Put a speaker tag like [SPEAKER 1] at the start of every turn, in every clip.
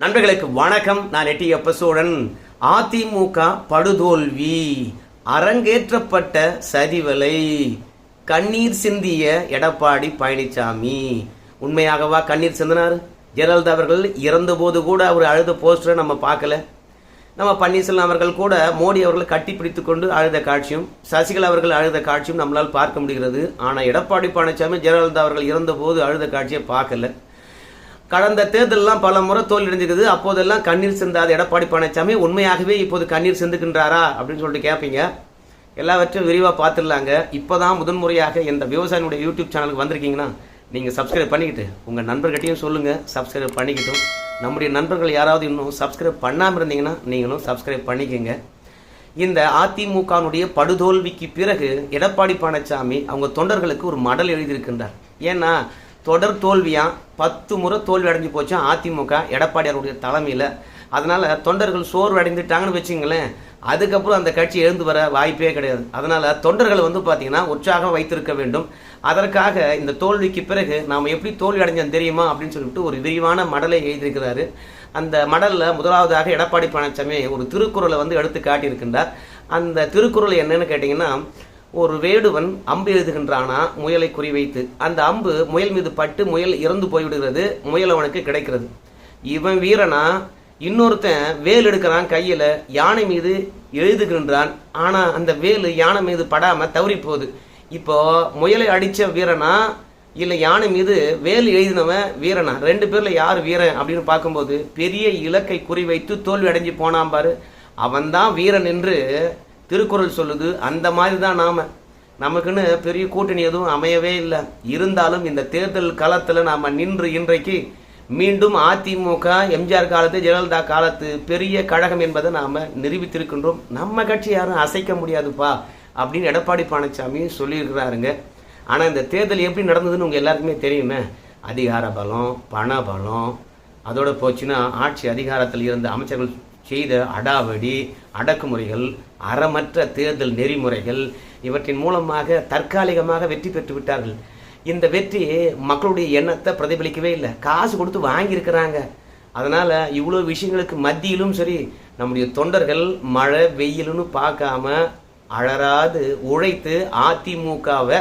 [SPEAKER 1] நண்பர்களுக்கு வணக்கம். நான் எட்டி எப்பசோழன் அதிமுக படுதோல்வி. அரங்கேற்றப்பட்ட சதிவலை கண்ணீர் சிந்திய எடப்பாடி பழனிசாமி உண்மையாகவா கண்ணீர் சிந்தினார்? ஜெயலலிதா அவர்கள் இறந்தபோது கூட அவர் அழுத போஸ்டரை நம்ம பார்க்கல. நம்ம பன்னீர்செல்வம் அவர்கள் கூட மோடி அவர்களை கட்டி பிடித்து கொண்டு அழுத காட்சியும் சசிகலா அவர்கள் அழுத காட்சியும் நம்மளால் பார்க்க முடிகிறது. ஆனால் எடப்பாடி பழனிசாமி ஜெயலலிதா அவர்கள் இறந்தபோது அழுத காட்சியை பார்க்கல. கடந்த தேர்தலெல்லாம் பல முறை தோல்வியடைஞ்சிருக்குது அப்போதெல்லாம் கண்ணீர் சிந்தாத. எடப்பாடி பழனிசாமி உண்மையாகவே இப்போது கண்ணீர் சிந்துக்கின்றாரா அப்படின்னு சொல்லிட்டு கேட்பீங்க எல்லாவற்றையும் விரிவாக பார்த்துடலாங்க. இப்போதான் முதன்முறையாக இந்த விவசாயினுடைய யூடியூப் சேனலுக்கு வந்திருக்கீங்கன்னா நீங்கள் சப்ஸ்கிரைப் பண்ணிக்கிட்டு உங்கள் நண்பர்கிட்டையும் சொல்லுங்கள் சப்ஸ்கிரைப் பண்ணிக்கிட்டும். நம்முடைய நண்பர்கள் யாராவது இன்னும் சப்ஸ்கிரைப் பண்ணாமல் இருந்தீங்கன்னா நீங்களும் சப்ஸ்கிரைப் பண்ணிக்கோங்க. இந்த அதிமுகனுடைய படுதோல்விக்கு பிறகு எடப்பாடி பழனிசாமி அவங்க தொண்டர்களுக்கு ஒரு மடல் எழுதியிருக்கின்றார். ஏன்னா தொடர் தோல்வியாக பத்து முறை தோல்வி அடைஞ்சு போச்சான் அதிமுக எடப்பாடியாருடைய தலைமையில். அதனால் தொண்டர்கள் சோர்வு அடைந்துட்டாங்கன்னு வச்சுங்களேன் அதுக்கப்புறம் அந்த கட்சி எழுந்து வர வாய்ப்பே கிடையாது. அதனால் தொண்டர்களை வந்து பார்த்தீங்கன்னா உற்சாகம் வைத்திருக்க வேண்டும். அதற்காக இந்த தோல்விக்கு பிறகு நாம் எப்படி தோல்வி அடைஞ்சோம் தெரியுமா அப்படின்னு சொல்லிட்டு ஒரு விரிவான மடலை எழுதியிருக்கிறாரு. அந்த மடலில் முதலாவதாக எடப்பாடி பழனிசாமி ஒரு திருக்குறளை வந்து எடுத்து காட்டியிருக்கின்றார். அந்த திருக்குறள் என்னன்னு கேட்டிங்கன்னா ஒரு வேடுவன் அம்பு எழுதுகின்றானா? முயலை குறிவைத்து. அந்த அம்பு முயல் மீது பட்டு முயல் இறந்து போய்விடுகிறது முயல் அவனுக்கு கிடைக்கிறது. இவன் வீரனா? இன்னொருத்தன் வேல் எடுக்கிறான் கையில யானை மீது எழுதுகின்றான். ஆனா அந்த வேல் யானை மீது படாம தவறி போகுது இப்போ முயலை அடிச்ச வீரனா? இல்ல யானை மீது வேல் எழுதினவன் வீரனா? ரெண்டு பேர்ல யார் வீரன் அப்படின்னு பார்க்கும்போது பெரிய இலக்கை குறிவைத்து தோல்வி அடைஞ்சு போனான் பாரு. அவன்தான் வீரன் என்று திருக்குறள் சொல்லுது அந்த மாதிரி தான் நாம். நமக்குன்னு பெரிய கூட்டணி எதுவும் அமையவே இல்லை. இருந்தாலும் இந்த தேர்தல் காலத்தில் நாம் நின்று இன்றைக்கு மீண்டும் அதிமுக எம்ஜிஆர் காலத்து ஜெயலலிதா காலத்து பெரிய கழகம் என்பதை நாம் நிரூபித்திருக்கின்றோம். நம்ம கட்சி யாரும் அசைக்க முடியாதுப்பா அப்படின்னு எடப்பாடி பழனிசாமி சொல்லியிருக்கிறாருங்க. ஆனால் இந்த தேர்தல் எப்படி நடந்ததுன்னு உங்கள் எல்லாருக்குமே தெரியுமே. அதிகார பலம் பண பலம் அதோட போச்சுன்னா ஆட்சி அதிகாரத்தில் இருந்த அமைச்சர்கள் செய்த அடாவடி அடக்குமுறைகள் அறமற்ற தேர்தல் நெறிமுறைகள் இவற்றின் மூலமாக தற்காலிகமாக வெற்றி பெற்று விட்டார்கள். இந்த வெற்றி மக்களுடைய எண்ணத்தை பிரதிபலிக்கவே இல்லை. காசு கொடுத்து வாங்கியிருக்கிறாங்க. அதனால் இவ்வளோ விஷயங்களுக்கு மத்தியிலும் சரி நம்முடைய தொண்டர்கள் மழை வெயிலுன்னு பார்க்காம அழறாது உழைத்து அதிமுகவை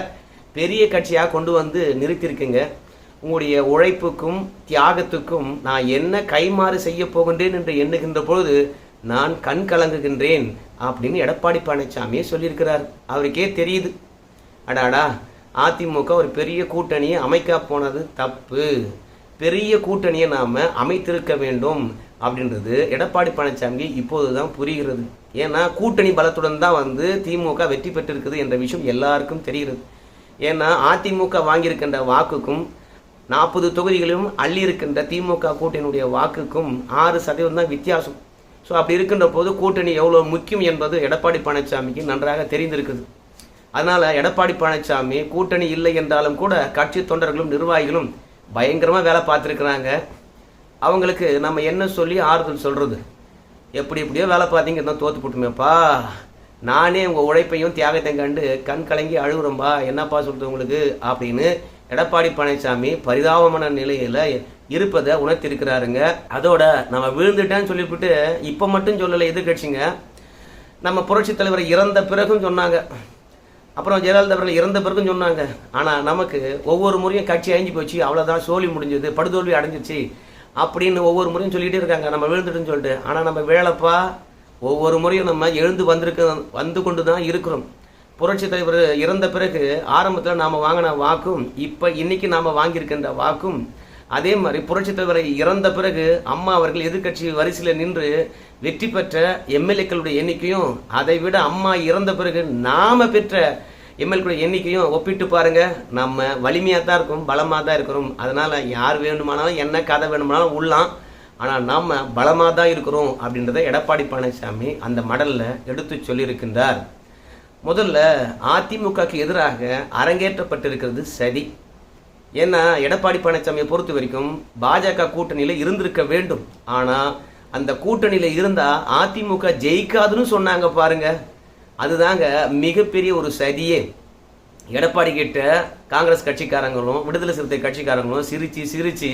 [SPEAKER 1] பெரிய கட்சியாக கொண்டு வந்து நிறுத்தியிருக்குங்க. உங்களுடைய உழைப்புக்கும் தியாகத்துக்கும் நான் என்ன கைமாறு செய்ய போகின்றேன் என்று எண்ணுகின்ற பொழுது நான் கண் கலங்குகின்றேன் அப்படின்னு எடப்பாடி பழனிசாமியே சொல்லியிருக்கிறார். அவருக்கே தெரியுது. அடாடா அதிமுக ஒரு பெரிய கூட்டணியை அமைக்க போனது தப்பு. பெரிய கூட்டணியை நாம் அமைத்திருக்க வேண்டும் அப்படின்றது எடப்பாடி பழனிசாமி இப்போது தான் புரிகிறது. ஏன்னா கூட்டணி பலத்துடன் தான் வந்து திமுக வெற்றி பெற்றிருக்குது என்ற விஷயம் எல்லாருக்கும் தெரிகிறது. ஏன்னா அதிமுக வாங்கியிருக்கின்ற வாக்குக்கும் நாற்பது தொகுதிகளிலும் அள்ளி இருக்கின்ற திமுக கூட்டணியுடைய வாக்குக்கும் ஆறு சதவீதம் தான் வித்தியாசம். ஸோ அப்படி இருக்கின்ற போது கூட்டணி எவ்வளோ முக்கியம் என்பது எடப்பாடி பழனிசாமிக்கு நன்றாக தெரிந்திருக்குது. அதனால் எடப்பாடி பழனிசாமி கூட்டணி இல்லை என்றாலும் கூட கட்சி தொண்டர்களும் நிர்வாகிகளும் பயங்கரமாக வேலை பார்த்துருக்குறாங்க. அவங்களுக்கு நம்ம என்ன சொல்லி ஆறுதல் சொல்கிறது எப்படி எப்படியோ வேலை பார்த்தீங்க இருந்தால் தோற்று போட்டுமேப்பா. நானே உங்கள் உழைப்பையும் தியாகத்தையும் கண்டு கண் கலங்கி அழுகுறோம்பா என்னப்பா சொல்கிறது உங்களுக்கு? அப்படின்னு எடப்பாடி பழனிசாமி பரிதாபமான நிலையில் இருப்பதை உணர்த்திருக்கிறாருங்க அதோட நம்ம விழுந்துட்டேன்னு சொல்லிவிட்டு இப்போ மட்டும் சொல்லலை எதிர்கட்சிங்க நம்ம புரட்சி தலைவர் இறந்த பிறகும் சொன்னாங்க. அப்புறம் ஜெயலலிதா அவர்கள் இறந்த பிறகும் சொன்னாங்க. ஆனால் நமக்கு ஒவ்வொரு முறையும் கட்சி அழிஞ்சு போச்சு. அவ்வளோதான் சோழி முடிஞ்சது படுதோல்வி அடைஞ்சிச்சு அப்படின்னு ஒவ்வொரு முறையும் சொல்லிகிட்டே இருக்காங்க. நம்ம விழுந்துட்டுன்னு சொல்லிட்டு. ஆனால் நம்ம வேலைப்பா ஒவ்வொரு முறையும் நம்ம எழுந்து வந்திருக்க வந்து கொண்டு தான் இருக்கிறோம். புரட்சி தலைவர் இறந்த பிறகு ஆரம்பத்தில் நாம் வாங்கின வாக்கும் இப்போ இன்னைக்கு நாம் வாங்கியிருக்கின்ற வாக்கும் அதே மாதிரி புரட்சித் தலைவரை இறந்த பிறகு அம்மா அவர்கள் எதிர்க்கட்சி வரிசையில் நின்று வெற்றி பெற்ற எம்எல்ஏக்களுடைய எண்ணிக்கையும் அதை விட அம்மா இறந்த பிறகு நாம பெற்ற எம்எல்ஏக்களுடைய எண்ணிக்கையும் ஒப்பிட்டு பாருங்க. நம்ம வலிமையாக தான் இருக்கும் பலமாக தான் இருக்கிறோம். அதனால யார் வேணுமானாலும் என்ன கதை வேணுமானாலும் உள்ளாம் ஆனால் நாம் பலமாக தான் இருக்கிறோம் அப்படின்றத எடப்பாடி பழனிசாமி அந்த மடலில் எடுத்து சொல்லியிருக்கின்றார். முதல்ல அதிமுகக்கு எதிராக அரங்கேற்றப்பட்டிருக்கிறது சதி. ஏன்னா எடப்பாடி பழனிசாமியை பொறுத்த வரைக்கும் பாஜக கூட்டணியில் இருந்திருக்க வேண்டும். ஆனால் அந்த கூட்டணியில் இருந்தால் அதிமுக ஜெயிக்காதுன்னு சொன்னாங்க பாருங்க. அதுதாங்க மிகப்பெரிய ஒரு சதியே. எடப்பாடி கிட்ட காங்கிரஸ் கட்சிக்காரங்களும் விடுதலை சிறுத்தை கட்சிக்காரங்களும் சிரிச்சு சிரிச்சு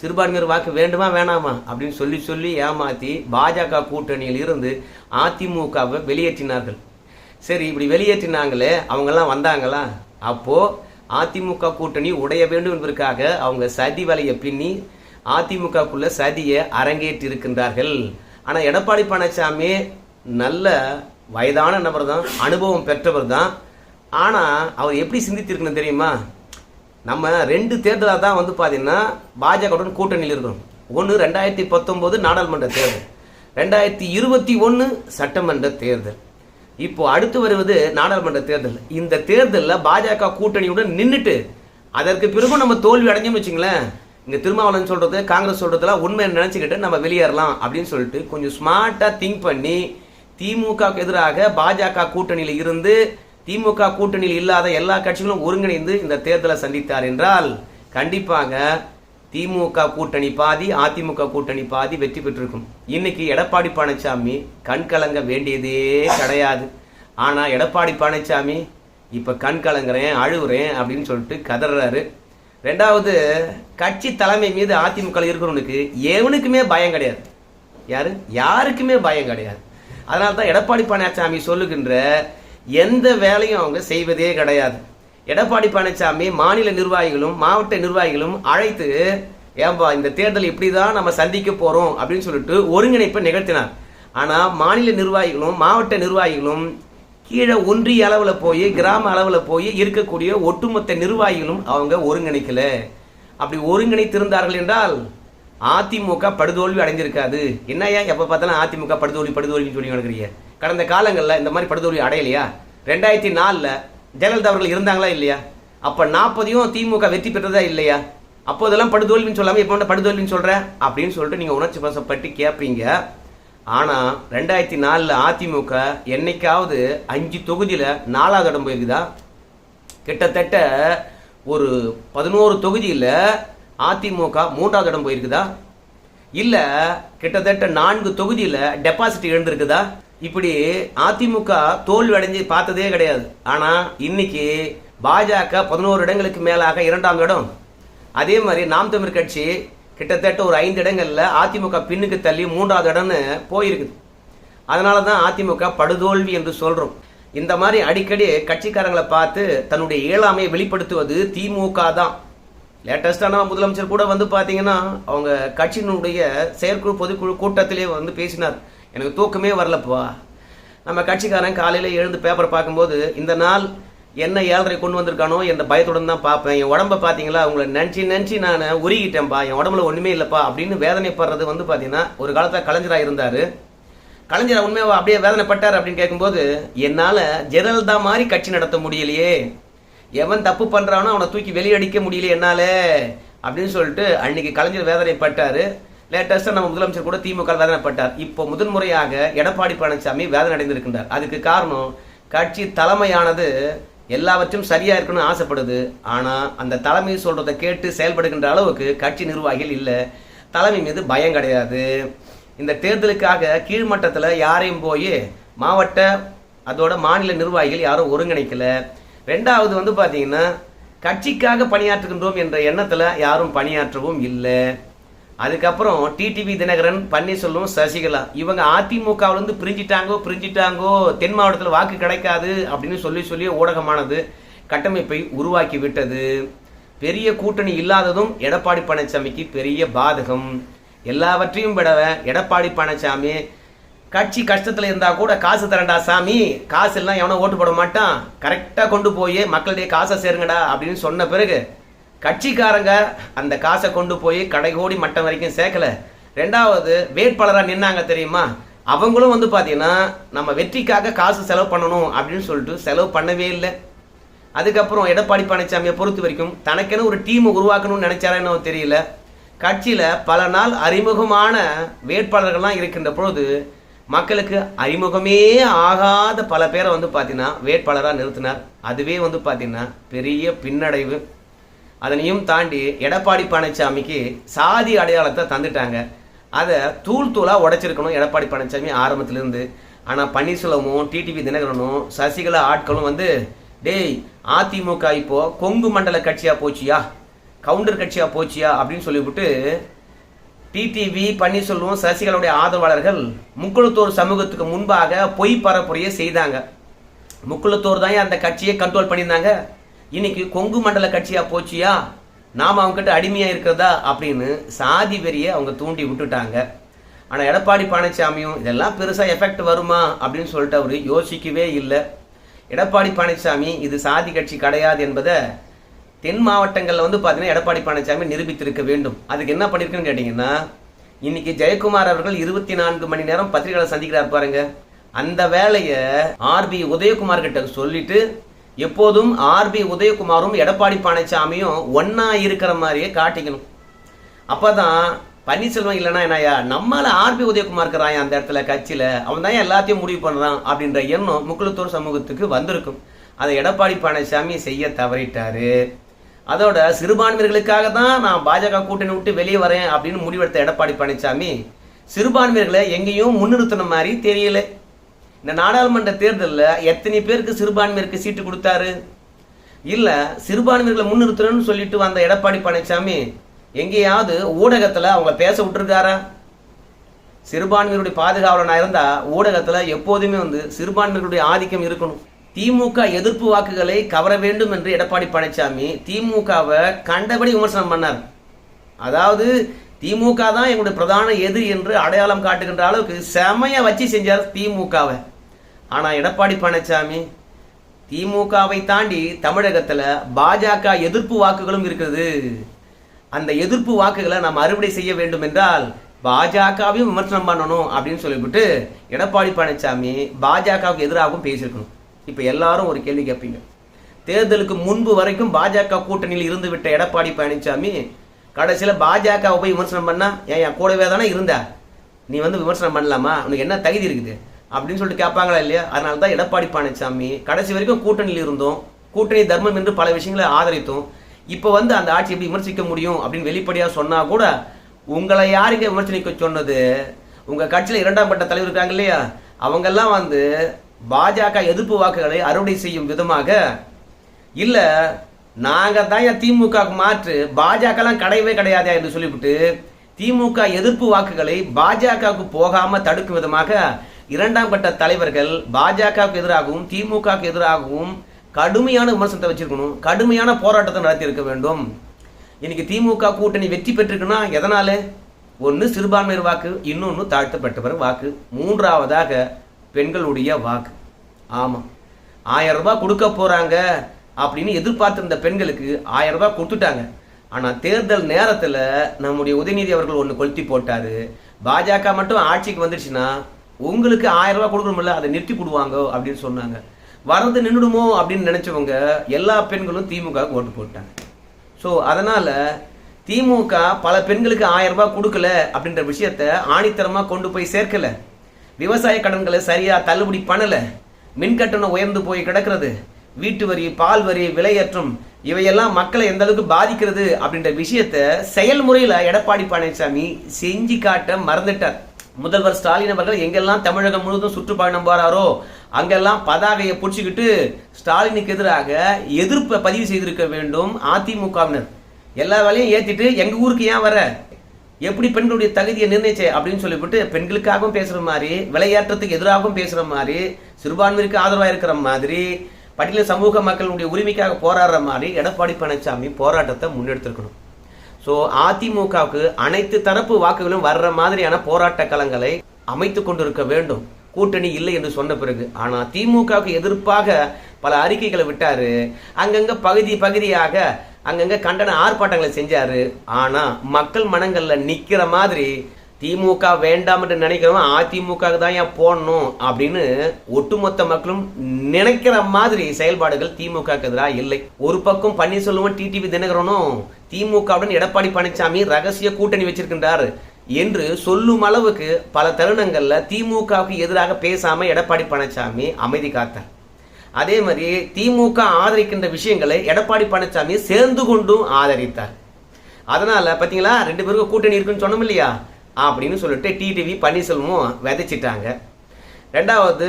[SPEAKER 1] சிறுபான்மையர் வாக்கு வேண்டுமா வேணாமா அப்படின்னு சொல்லி சொல்லி ஏமாற்றி பாஜக கூட்டணியில் இருந்து அதிமுகவை வெளியேற்றினார்கள். சரி இப்படி வெளியேற்றினாங்களே அவங்கெல்லாம் வந்தாங்களா? அப்போது அதிமுக கூட்டணி உடைய வேண்டும் என்பதற்காக அவங்க சதி வலையை பின்னி அதிமுகக்குள்ள சதியை அரங்கேற்றி இருக்கின்றார்கள் ஆனால் எடப்பாடி பழனிசாமி நல்ல வயதான நபர் தான் அனுபவம் பெற்றவர் தான் ஆனால் அவர் எப்படி சிந்தித்திருக்கணும் தெரியுமா? நம்ம ரெண்டு தேர்தலாக தான் வந்து பார்த்தீங்கன்னா பாஜகவுடன் கூட்டணியில் இருக்கிறோம். ஒன்று ரெண்டாயிரத்தி பத்தொம்போது நாடாளுமன்ற தேர்தல் ரெண்டாயிரத்தி இருபத்தி ஒன்று சட்டமன்ற தேர்தல். இப்போ அடுத்து வருவது நாடாளுமன்ற தேர்தல். இந்த தேர்தலில் பாஜக கூட்டணியுடன் நின்றுட்டு அதற்கு பிறகு நம்ம தோல்வி அடைஞ்சோம்னு வச்சுங்களேன் இங்கே திருமாவளவன் சொல்றது காங்கிரஸ் சொல்றதெல்லாம் உண்மையை நினச்சிக்கிட்டு நம்ம வெளியேறலாம் அப்படின்னு சொல்லிட்டு கொஞ்சம் ஸ்மார்ட்டாக திங்க் பண்ணி திமுகவுக்கு எதிராக பாஜக கூட்டணியில் இருந்து திமுக கூட்டணியில் இல்லாத எல்லா கட்சிகளும் ஒருங்கிணைந்து இந்த தேர்தலை சந்தித்தார் என்றால் கண்டிப்பாக திமுக கூட்டணி பாதி அதிமுக கூட்டணி பாதி வெற்றி பெற்றிருக்கும். இன்னைக்கு எடப்பாடி பழனிசாமி கண் கலங்க வேண்டியதே கிடையாது. ஆனால் எடப்பாடி பழனிசாமி இப்போ கண் கலங்குறேன் அழுகுறேன் அப்படின்னு சொல்லிட்டு கதறாரு. ரெண்டாவது கட்சி தலைமை மீது அதிமுக இருக்கிறவனுக்கு எவனுக்குமே பயம் கிடையாது. யாரு? யாருக்குமே பயம் கிடையாது. அதனால தான் எடப்பாடி பழனிசாமி சொல்லுகின்ற எந்த வேலையும் அவங்க செய்வதே கிடையாது. எடப்பாடி பழனிசாமி மாநில நிர்வாகிகளும் மாவட்ட நிர்வாகிகளும் அழைத்து ஏன்பா இந்த தேர்தல் இப்படி தான் நம்ம சந்திக்க போகிறோம் அப்படின்னு சொல்லிட்டு ஒருங்கிணைப்பை நிகழ்த்தினார். ஆனால் மாநில நிர்வாகிகளும் மாவட்ட நிர்வாகிகளும் கீழே ஒன்றிய அளவில் போய் கிராம அளவில் போய் இருக்கக்கூடிய ஒட்டுமொத்த நிர்வாகிகளும் அவங்க ஒருங்கிணைக்கல. அப்படி ஒருங்கிணைத்திருந்தார்கள் என்றால் அதிமுக படுதோல்வி அடைஞ்சிருக்காது. என்னையா எப்போ பார்த்தாலும் அதிமுக படுதோல்வி படுதோல்வின்னு சொல்லி நடக்கிறீங்க கடந்த காலங்களில் இந்த மாதிரி படுதோல்வி அடையலையா? ரெண்டாயிரத்தி நாலில் ஜெயலலிதா அவர்கள் இருந்தாங்களா இல்லையா? அப்போ நாற்பதையும் திமுக வெற்றி பெற்றதா இல்லையா? அப்போதெல்லாம் படுதோல்வின்னு சொல்லாமல் இப்போ என்ன படுதோல்வின்னு சொல்கிறேன் அப்படின்னு சொல்லிட்டு நீங்கள் உணர்ச்சி வசப்பட்டு கேட்பீங்க ஆனால் ரெண்டாயிரத்தி நாலில் அதிமுக என்னைக்காவது அஞ்சு தொகுதியில் நாலாவது இடம் போயிருக்குதா? கிட்டத்தட்ட ஒரு பதினோரு தொகுதியில் அதிமுக மூன்றாவது இடம் போயிருக்குதா? இல்லை கிட்டத்தட்ட நான்கு தொகுதியில் டெபாசிட் எழுந்திருக்குதா இப்படி அதிமுக தோல்வி அடைஞ்சு பார்த்ததே கிடையாது. ஆனால் இன்னைக்கு பாஜக பதினோரு இடங்களுக்கு மேலாக இரண்டாம் இடம். அதே மாதிரி நாம் தமிழ் கட்சி கிட்டத்தட்ட ஒரு ஐந்து இடங்களில் அதிமுக பின்னுக்கு தள்ளி மூன்றாவது இடம்னு போயிருக்குது. அதனால தான் அதிமுக படுதோல்வி என்று சொல்கிறோம் இந்த மாதிரி அடிக்கடி கட்சிக்காரங்களை பார்த்து தன்னுடைய இயலாமையை வெளிப்படுத்துவது திமுக தான். லேட்டஸ்டான முதலமைச்சர் கூட வந்து பார்த்தீங்கன்னா அவங்க கட்சியினுடைய செயற்குழு பொதுக்குழு கூட்டத்திலே வந்து பேசினார். எனக்கு தூக்கமே வரலப்பா. நம்ம கட்சிக்காரன் காலையில் எழுந்து பேப்பர் பார்க்கும்போது இந்த நாள் என்ன ஏழரை கொண்டு வந்திருக்கானோ எந்த பயத்துடன் தான் பார்ப்பேன். என் உடம்ப பார்த்தீங்களா? அவங்கள நினச்சி நினச்சி நான் உருகிட்டேன்ப்பா என் உடம்புல ஒன்றுமே இல்லைப்பா அப்படின்னு வேதனைப்படுறது வந்து பார்த்தீங்கன்னா ஒரு காலத்தில் கலைஞராக இருந்தார். கலைஞர் உண்மையாக அப்படியே வேதனைப்பட்டார் அப்படின்னு கேட்கும்போது என்னால் ஜெயலலிதா மாதிரி கட்சி நடத்த முடியலையே. எவன் தப்பு பண்ணுறானோ அவனை தூக்கி வெளியடிக்க முடியல என்னால். அப்படின்னு சொல்லிட்டு அன்னைக்கு கலைஞர் வேதனைப்பட்டார். லேட்டஸ்டா நம்ம முதலமைச்சர் கூட திமுக வேதனைப்பட்டார். இப்போ முதன்முறையாக எடப்பாடி பழனிசாமி வேதனை அடைந்திருக்கின்றார் அதுக்கு காரணம் கட்சி தலைமையானது எல்லாவற்றும் சரியா இருக்கணும்னு ஆசைப்படுது. ஆனா அந்த தலைமை சொல்றதை கேட்டு செயல்படுகின்ற அளவுக்கு கட்சி நிர்வாகிகள் இல்லை. தலைமை மீது பயம் கிடையாது. இந்த தேர்தலுக்காக கீழ்மட்டத்தில் யாரையும் போய் மாவட்ட அதோட மாநில நிர்வாகிகள் யாரும் ஒருங்கிணைக்கல. ரெண்டாவது வந்து பார்த்தீங்கன்னா கட்சிக்காக பணியாற்றுகின்றோம் என்ற எண்ணத்தில் யாரும் பணியாற்றவும் இல்லை. அதுக்கப்புறம் டிடிவி தினகரன் பன்னீர்செல்வம் சசிகலா. இவங்க அதிமுகவிலிருந்து பிரிஞ்சிட்டாங்கோ பிரிஞ்சிட்டாங்கோ தென் மாவட்டத்தில் வாக்கு கிடைக்காது அப்படின்னு சொல்லி சொல்லி ஊடகமானது கட்டமைப்பை உருவாக்கி விட்டது. பெரிய கூட்டணி இல்லாததும் எடப்பாடி பழனிசாமிக்கு பெரிய பாதகம். எல்லாவற்றையும் விட எடப்பாடி பழனிசாமி கட்சி கஷ்டத்தில் இருந்தால் கூட காசு தரண்டா சாமி? காசு எல்லாம் எவனோ ஓட்டு போட மாட்டான். கரெக்டாக கொண்டு போய் மக்களுடைய காசை சேருங்கடா அப்படின்னு சொன்ன பிறகு கட்சிக்காரங்க அந்த காசை கொண்டு போய் கடைகோடி மட்டம் வரைக்கும் சேர்க்கல. ரெண்டாவது வேட்பாளராக நின்னாங்க தெரியுமா? அவங்களும் வந்து பார்த்தீங்கன்னா நம்ம வெற்றிக்காக காசு செலவு பண்ணணும் அப்படின்னு சொல்லிட்டு செலவு பண்ணவே இல்லை. அதுக்கப்புறம் எடப்பாடி பழனிசாமியை பொறுத்த வரைக்கும் தனக்கென ஒரு டீம் உருவாக்கணும்னு நினைச்சாரா என்ன தெரியல. கட்சியில் பல நாள் அறிமுகமான வேட்பாளர்கள்லாம் இருக்கின்ற பொழுது மக்களுக்கு அறிமுகமே ஆகாத பல பேரை வந்து பார்த்தீங்கன்னா வேட்பாளராக நிறுத்தினார். அதுவே வந்து பார்த்தீங்கன்னா பெரிய பின்னடைவு. அதனையும் தாண்டி எடப்பாடி பழனிசாமிக்கு சாதி அடையாளத்தை தந்துட்டாங்க. அதை தூள் தூளாக உடைச்சிருக்கணும் எடப்பாடி பழனிசாமி ஆரம்பத்துலேருந்து. ஆனால் பன்னீர்செல்வமும் டிடிவி தினகரனும் சசிகலா ஆட்களும் வந்து டேய் அதிமுக இப்போ கொங்கு மண்டல கட்சியாக போச்சியா? கவுண்டர் கட்சியாக போச்சியா? அப்படின்னு சொல்லிவிட்டு டிடிவி பன்னீர்செல்வம் சசிகலாவுடைய ஆதரவாளர்கள் முக்குளத்தோர் சமூகத்துக்கு முன்பாக பொய் பரப்புரையை செய்தாங்க. முக்குளத்தோர் தான் அந்த கட்சியை கண்ட்ரோல் பண்ணியிருந்தாங்க? இன்னைக்கு கொங்கு மண்டல கட்சியா போச்சியா? நாம் அவங்ககிட்ட அடிமையாக அடிமையா இருக்கிறதா? அப்படின்னு சாதி வெறியை அவங்க தூண்டி விட்டுட்டாங்க. ஆனால் எடப்பாடி பழனிசாமியும் இதெல்லாம் பெருசாக எஃபெக்ட் வருமா? அப்படின்னு சொல்லிட்டு அவர் யோசிக்கவே இல்லை. எடப்பாடி பழனிசாமி இது சாதி கட்சி கிடையாது என்பதை தென் மாவட்டங்களில் வந்து பார்த்தீங்கன்னா எடப்பாடி பழனிசாமி நிரூபித்திருக்க வேண்டும். அதுக்கு என்ன பண்ணியிருக்குன்னு கேட்டிங்கன்னா இன்னைக்கு ஜெயக்குமார் அவர்கள் இருபத்தி நான்கு மணி நேரம் பத்திரிகையாளர் சந்திக்கிறார் பாருங்க. அந்த வேலையை ஆர்பி உதயகுமார் கிட்ட சொல்லிட்டு எப்போதும் ஆர்பி உதயகுமாரும் எடப்பாடி பழனிசாமியும் ஒன்றா இருக்கிற மாதிரியே காட்டிக்கணும். அப்பதான் பன்னீர்செல்வம் இல்லைன்னா என்னையா நம்மளால் ஆர்பி உதயகுமார் இருக்கிறாயா அந்த இடத்துல கட்சியில். அவன் தான் எல்லாத்தையும் முடிவு பண்ணுறான் அப்படின்ற எண்ணம் முக்குளத்தூர் சமூகத்துக்கு வந்திருக்கும். அதை எடப்பாடி பழனிசாமி செய்ய தவறிட்டாரு. அதோட சிறுபான்மையர்களுக்காக தான் நான் பாஜக கூட்டணி விட்டு வெளியே வரேன் அப்படின்னு முடிவெடுத்த எடப்பாடி பழனிசாமி சிறுபான்மையர்களை எங்கேயும் முன்னிறுத்தின மாதிரி தெரியல. இந்த நாடாளுமன்ற தேர்தலில் எத்தனை பேருக்கு சிறுபான்மையருக்கு சீட்டு கொடுத்தாரு? இல்லை சிறுபான்மையர்களை முன்னிறுத்தணும்னு சொல்லிட்டு வந்த எடப்பாடி பழனிசாமி எங்கேயாவது ஊடகத்தில் அவங்கள பேச விட்டுருக்காரா? சிறுபான்மையினுடைய பாதுகாவலனா இருந்தால் ஊடகத்தில் எப்போதுமே வந்து சிறுபான்மையினுடைய ஆதிக்கம் இருக்கணும். திமுக எதிர்ப்பு வாக்குகளை கவர வேண்டும் என்று எடப்பாடி பழனிசாமி திமுகவை கண்டபடி விமர்சனம் பண்ணார். அதாவது திமுக தான் எங்களுடைய பிரதான எதிரி என்று அடையாளம் காட்டுகின்ற அளவுக்கு செமையை வச்சு செஞ்சார் திமுகவை. ஆனா எடப்பாடி பழனிசாமி திமுகவை தாண்டி தமிழகத்துல பாஜக எதிர்ப்பு வாக்குகளும் இருக்குது. அந்த எதிர்ப்பு வாக்குகளை நாம் அறுவடை செய்ய வேண்டும் என்றால் பாஜகவையும் விமர்சனம் பண்ணணும் அப்படின்னு சொல்லிவிட்டு எடப்பாடி பழனிசாமி பாஜகவுக்கு எதிராகவும் பேசியிருக்கணும். இப்போ எல்லாரும் ஒரு கேள்வி கேட்பீங்க. தேர்தலுக்கு முன்பு வரைக்கும் பாஜக கூட்டணியில் இருந்து விட்ட எடப்பாடி பழனிசாமி கடைசியில் பாஜகவை போய் விமர்சனம் பண்ணா ஏன் என் கூடவே தானே இருந்த? நீ வந்து விமர்சனம் பண்ணலாமா? உனக்கு என்ன தகுதி இருக்குது? அப்படின்னு சொல்லிட்டு கேட்பாங்களா இல்லையா? அதனால தான் எடப்பாடி பழனிசாமி கடைசி வரைக்கும் கூட்டணியில் இருந்தோம் கூட்டணி தர்மம் என்று பல விஷயங்களை ஆதரித்தோம் இப்போ வந்து அந்த ஆட்சி எப்படி விமர்சிக்க முடியும் அப்படின்னு வெளிப்படையாக சொன்னால் கூட உங்களை யாருங்க விமர்சனிக்க சொன்னது? உங்கள் கட்சியில் இரண்டாம் பட்ட தலைவர் இருக்காங்க இல்லையா? அவங்கெல்லாம் வந்து பாஜக எதிர்ப்பு வாக்குகளை அறுவடை செய்யும் விதமாக இல்லை நாங்கள் தான் என் திமுக மாற்று பாஜகலாம் கிடையவே கிடையாதா என்று சொல்லிவிட்டு திமுக எதிர்ப்பு வாக்குகளை பாஜகவுக்கு போகாமல் தடுக்கும் விதமாக இரண்டாம் கட்ட தலைவர்கள் பாஜகவுக்கு எதிராகவும் திமுகவுக்கு எதிராகவும் கடுமையான விமர்சனத்தை வச்சிருக்கணும். கடுமையான போராட்டத்தை நடத்தி இருக்க வேண்டும். இன்னைக்கு திமுக கூட்டணி வெற்றி பெற்றிருக்குன்னா எதனால? ஒன்று சிறுபான்மையர் வாக்கு இன்னொன்று தாழ்த்தப்பட்டவர் வாக்கு. மூன்றாவதாக பெண்களுடைய வாக்கு. ஆமாம் ஆயிரம் ரூபாய் கொடுக்க போகிறாங்க அப்படின்னு எதிர்பார்த்திருந்த பெண்களுக்கு ஆயிரம் ரூபாய் கொடுத்துட்டாங்க. ஆனால் தேர்தல் நேரத்தில் நம்முடைய உதயநிதி அவர்கள் ஒன்று கொளுத்தி போட்டார். பாஜக மட்டும் ஆட்சிக்கு வந்துடுச்சுன்னா உங்களுக்கு ஆயிரம் ரூபாய் கொடுக்கணும்ல அதை நிறுத்தி கொடுவாங்க அப்படின்னு சொன்னாங்க. வரது நின்றுடுமோ அப்படின்னு நினைச்சவங்க எல்லா பெண்களும் திமுக ஓட்டு போட்டாங்க. ஸோ அதனால திமுக பல பெண்களுக்கு ஆயிரம் ரூபாய் கொடுக்கல அப்படின்ற விஷயத்த ஆணித்தரமாக கொண்டு போய் சேர்க்கல. விவசாய கடன்களை சரியா தள்ளுபடி பண்ணல. மின் கட்டணம் உயர்ந்து போய் கிடக்கிறது. வீட்டு வரி பால் வரி விலையேற்றம் இவையெல்லாம் மக்களை எந்த அளவுக்கு பாதிக்கிறது அப்படின்ற விஷயத்த செயல்முறையில எடப்பாடி பழனிசாமி செஞ்சு காட்ட மறந்துட்டார். முதல்வர் ஸ்டாலின் அவர்கள் எங்கெல்லாம் தமிழகம் முழுவதும் சுற்றுப்பயணம் போறாரோ அங்கெல்லாம் பதாகையை பிடிச்சிக்கிட்டு ஸ்டாலினுக்கு எதிராக எதிர்ப்பை பதிவு செய்திருக்க வேண்டும் அதிமுகவினர். எல்லா வேலையும் ஏற்றிட்டு எங்கள் ஊருக்கு ஏன் வர எப்படி பெண்களுடைய தகுதியை நிர்ணயிச்சே? அப்படின்னு சொல்லிவிட்டு பெண்களுக்காகவும் பேசுகிற மாதிரி விளையாட்டுறதுக்கு எதிராகவும் பேசுகிற மாதிரி சிறுபான்மைக்கு ஆதரவாக இருக்கிற மாதிரி பட்டியல சமூக மக்களுடைய உரிமைக்காக போராடுற மாதிரி எடப்பாடி பழனிசாமி போராட்டத்தை முன்னெடுத்திருக்கணும். ஸோ அதிமுகவுக்கு அனைத்து தரப்பு வாக்குகளும் வர்ற மாதிரியான போராட்ட களங்களை அமைத்து கொண்டிருக்க வேண்டும். கூட்டணி இல்லை என்று சொன்ன பிறகு. ஆனால் திமுகவுக்கு எதிர்ப்பாக பல அறிக்கைகளை விட்டார். அங்கங்க பகுதி பகுதியாக அங்கங்க கண்டன ஆர்ப்பாட்டங்களை செஞ்சார். ஆனால் மக்கள் மனங்களில் நிற்கிற மாதிரி திமுக வேண்டாம் என்று நினைக்கிறவன் அதிமுக தான் ஏன் போடணும் அப்படின்னு ஒட்டுமொத்த மக்களும் நினைக்கிற மாதிரி செயல்பாடுகள் திமுக எதிராக இல்லை. ஒரு பக்கம் பன்னீர்செல்வம் டிடிவி தினகரனும் திமுகவுடன் எடப்பாடி பழனிசாமி ரகசிய கூட்டணி வச்சிருக்கின்றார் என்று சொல்லும் அளவுக்கு பல தருணங்களில் திமுகவுக்கு எதிராக பேசாம எடப்பாடி பழனிசாமி அமைதி காத்தார். அதே மாதிரி திமுக ஆதரிக்கின்ற விஷயங்களை எடப்பாடி பழனிசாமி சேர்ந்து கொண்டும் ஆதரித்தார். அதனால பாத்தீங்களா ரெண்டு பேருக்கும் கூட்டணி இருக்குன்னு சொன்னோம் இல்லையா? அப்படின்னு சொல்லிட்டு டிடிவி பன்னீர்செல்வமும் விதைச்சிட்டாங்க. ரெண்டாவது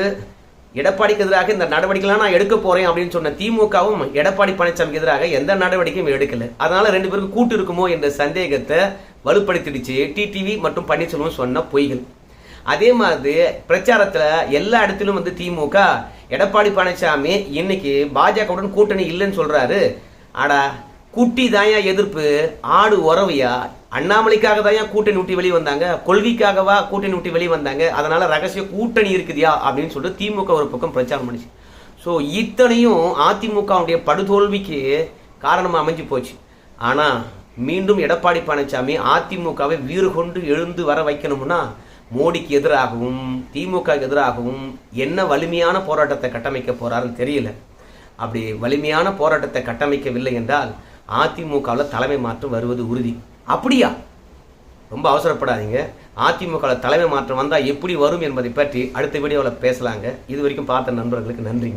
[SPEAKER 1] எடப்பாடிக்கு எதிராக இந்த நடவடிக்கைலாம் நான் எடுக்க போறேன் அப்படின்னு சொன்ன திமுகவும் எடப்பாடி பழனிசாமிக்கு எதிராக எந்த நடவடிக்கையும் எடுக்கல. அதனால ரெண்டு பேருக்கும் கூட்டு இருக்குமோ என்ற சந்தேகத்தை வலுப்படுத்திடுச்சு டிடிவி மற்றும் பன்னீர்செல்வம் சொன்ன பொய்கள். அதே மாதிரி பிரச்சாரத்துல எல்லா இடத்திலும் வந்து திமுக எடப்பாடி பழனிசாமி இன்னைக்கு பாஜகவுடன் கூட்டணி இல்லைன்னு சொல்றாரு. ஆடா குட்டி தாயா எதிர்ப்பு ஆடு உறவையா அண்ணாமலைக்காக தான் கூட்டணி விட்டு வெளியே வந்தாங்க? கொள்கைக்காகவா கூட்டணி விட்டு வெளியே வந்தாங்க. அதனால ரகசிய கூட்டணி இருக்குதியா? அப்படின்னு சொல்லிட்டு திமுக ஒரு பக்கம் பிரச்சாரம் பண்ணிச்சு. ஸோ இத்தனையும் அதிமுகவுடைய படுதோல்விக்கு காரணமாக அமைஞ்சு போச்சு. ஆனால் மீண்டும் எடப்பாடி பழனிசாமி அதிமுகவை வீறு கொண்டு எழுந்து வர வைக்கணும்னா மோடிக்கு எதிராகவும் திமுக எதிராகவும் என்ன வலிமையான போராட்டத்தை கட்டமைக்க போறாருன்னு தெரியல. அப்படி வலிமையான போராட்டத்தை கட்டமைக்கவில்லை என்றால் அதிமுகவில் தலைமை மாற்றம் வருவது உறுதி. அப்படியா? ரொம்ப அவசரப்படாதீங்க. அதிமுக தலைமை மாற்றம் வந்தால் எப்படி வரும் என்பதை பற்றி அடுத்த வீடியோவில் பேசலாங்க. இது வரைக்கும் பார்த்த நண்பர்களுக்கு நன்றிங்க.